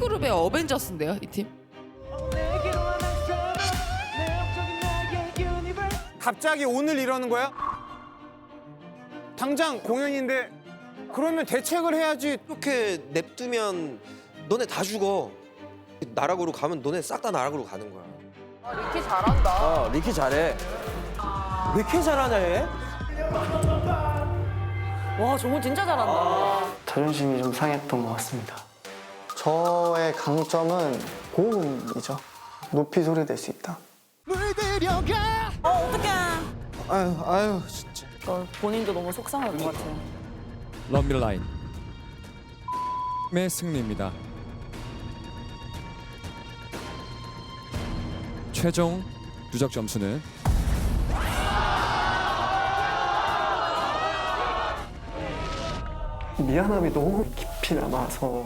K그룹의 어벤져스인데요, 이 팀. 갑자기 오늘 이러는 거야? 당장 공연인데 그러면 대책을 해야지. 이렇게 냅두면 너네 다 죽어. 나락으로 가면 너네 싹 다 나락으로 가는 거야. 리키 잘한다. 아, 리키 잘해. 왜 이렇게 잘하냐 얘? 와 정훈 진짜 잘한다. 자존심이 좀 상했던 것 같습니다. 저의 강점은 고음이죠. 높이 소리 낼 수 있다. 어 어떡해. 아유 아유 진짜. 어, 본인도 너무 속상할 것 같아요. 럼밀라인 의 승리입니다. 최종 누적 점수는 미안함이 너무 깊이 남아서